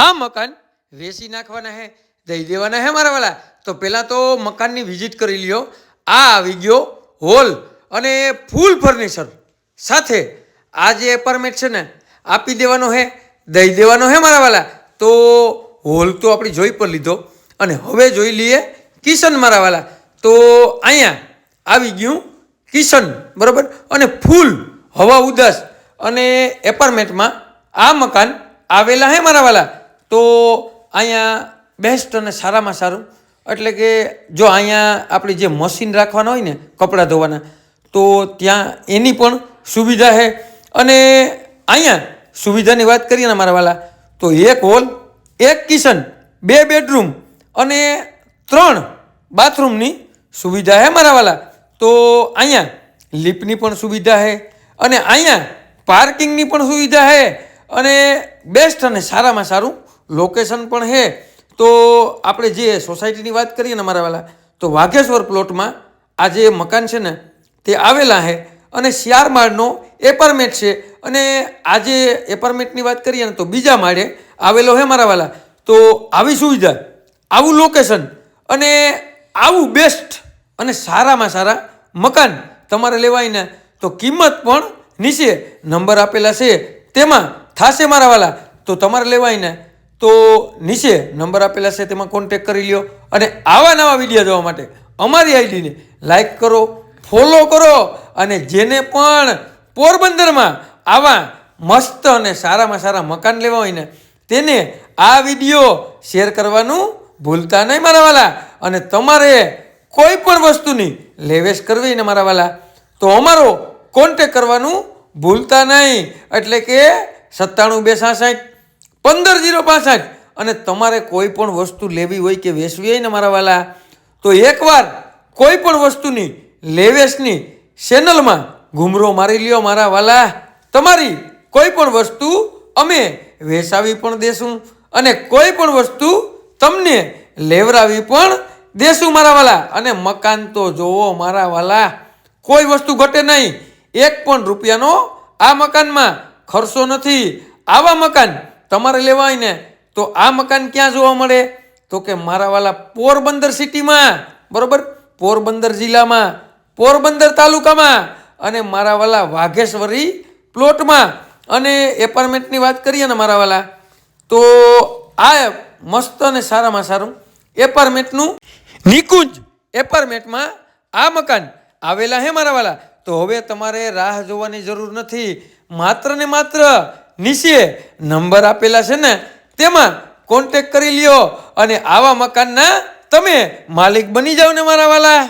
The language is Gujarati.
આ મકાન વેચી નાખવાના હે, દઈ દેવાના હે મારા વાલા. તો પહેલાં તો મકાનની વિઝિટ કરી લ્યો. આ આવી ગયો હોલ અને ફૂલ ફર્નિચર સાથે આ જે એપાર્ટમેન્ટ છે ને, આપી દેવાનો હે, દઈ દેવાનો હે મારા વાલા. તો હોલ તો આપણે જોઈ પણ લીધો. અને હવે જોઈ લઈએ કિશન મારા વાલા. તો અહીંયા આવી ગયું કિશન, બરાબર? અને ફૂલ, હવા ઉદાસ. અને એપાર્ટમેન્ટમાં આ મકાન આવેલા હે મારા વાલા. તો અહીંયા બેસ્ટ અને સારામાં સારું. એટલે કે જો અહીંયા આપણે જે મશીન રાખવાના હોય ને, કપડાં ધોવાના, તો ત્યાં એની પણ સુવિધા છે. અને અહીંયા સુવિધાની વાત કરીએ ને મારા વાલા, તો એક હોલ, એક કિચન બે બેડરૂમ અને ત્રણ બાથરૂમની સુવિધા છે મારા વાલા. તો અહીંયા લિફ્ટની પણ સુવિધા છે અને અહીંયા પાર્કિંગની પણ સુવિધા છે. અને બેસ્ટ અને સારામાં સારું લોકેશન પણ હે તો આપણે જે સોસાયટીની વાત કરીએ ને મારા વાલા, તો વાઘેશ્વર પ્લોટમાં આ જે મકાન છે ને, તે આવેલા હે અને શિયાર માળનો એપાર્ટમેન્ટ છે. અને આ જે વાત કરીએ ને, તો બીજા માળે આવેલો છે મારા વાલા. તો આવી સુવિધા, આવું લોકેશન અને આવું બેસ્ટ અને સારામાં સારા મકાન તમારે લેવાય ને, તો કિંમત પણ નીચે નંબર આપેલા છે. તેમાં થશે મારા વાલા, તો તમારે લેવાય ને તો નીચે નંબર આપેલા છે તેમાં કોન્ટેક કરી લ્યો. અને આવા નવા વીડિયો જોવા માટે અમારી આઈડીને લાઈક કરો ફોલો કરો અને જેને પણ પોરબંદરમાં આવા મસ્ત અને સારામાં સારા મકાન લેવા હોય ને, તેને આ વીડિયો શેર કરવાનું ભૂલતા નહીં મારા વાલા. અને તમારે કોઈ પણ વસ્તુની લેવેશ કરવી ને મારા વાલા, તો અમારો કોન્ટેક કરવાનું ભૂલતા નહીં. એટલે કે સત્તાણું બે સાસઠ પંદર જીરો પાસઠ અને તમારે કોઈ પણ વસ્તુ લેવી હોય કે વેચવી હોય ને મારા વાલા, તો એકવાર કોઈ પણ વસ્તુની, લેવેશની ચેનલમાં ઘૂમરો મારી લ્યો મારા વાલા. તમારી કોઈ પણ વસ્તુ અમે વેચાવી પણ દેશું અને કોઈ પણ વસ્તુ તમને લેવરાવી પણ દેશું મારા વાલા. અને મકાન તો જોવો મારા વાલા, કોઈ વસ્તુ ઘટે નહીં. એક પણ રૂપિયાનો આ મકાનમાં ખર્ચો નથી. આવા મકાન તમારે લેવાય ને, તો આ મકાન ક્યાં જોવા મળે? તો કે મારા વાલા પોરબંદર સિટીમાં, બરોબર? પોરબંદર જિલ્લામાં, પોરબંદર તાલુકામાં અને મારા વાલા વાઘેશ્વરી પ્લોટમાં. અને એપાર્ટમેન્ટની વાત કરીએ ને મારા વાલા તો આ મસ્ત અને સારામાં સારું એપાર્ટમેન્ટનું નિકુંજ એપાર્ટમેન્ટમાં આ મકાન આવેલા હે મારા વાલા તો હવે તમારે રાહ જોવાની જરૂર નથી. માત્ર ને માત્ર નીચે નંબર આપેલા છે ને, તેમાં કોન્ટેક કરી લ્યો અને આવા મકાનના તમે માલિક બની જાઓ ને મારા વાલા.